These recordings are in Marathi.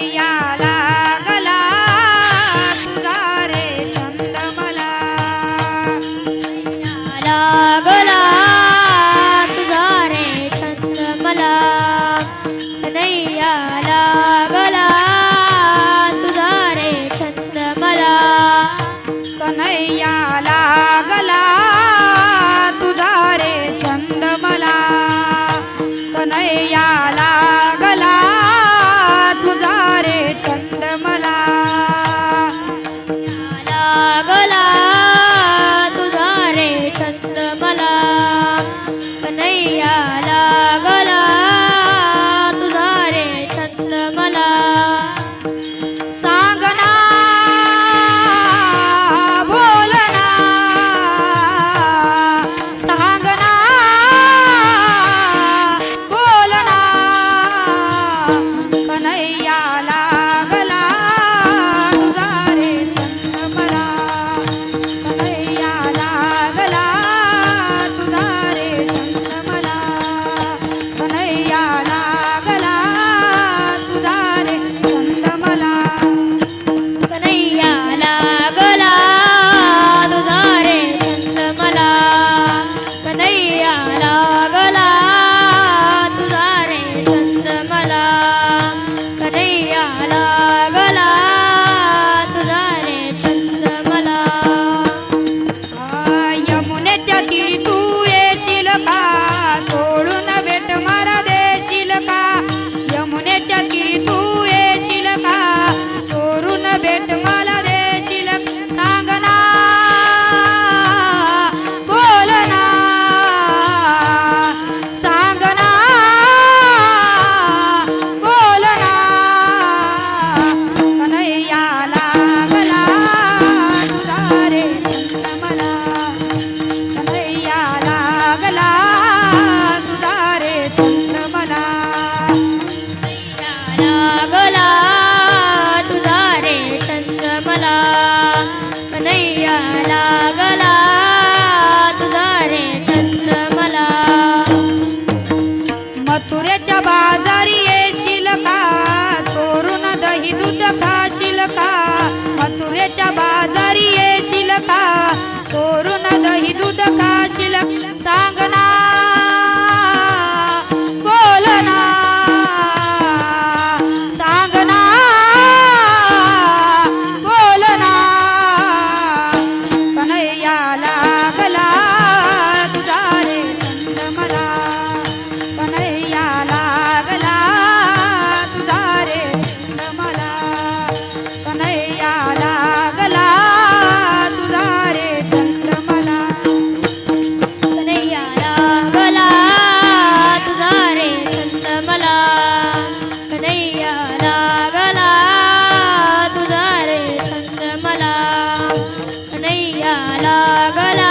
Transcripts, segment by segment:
Yeah. खाशील का मथुरेच्या बाजारी येशील का कोरून दही दूध खाशील सांग ना. Paga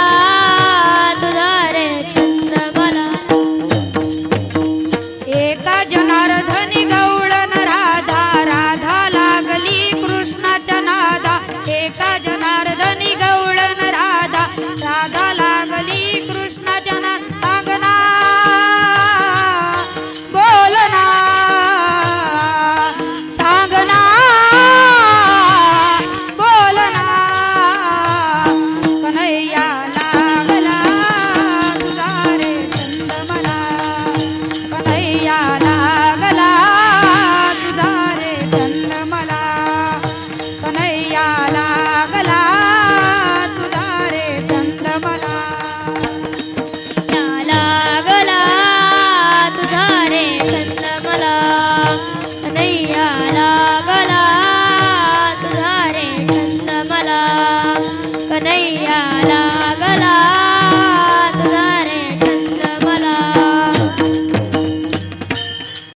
रैया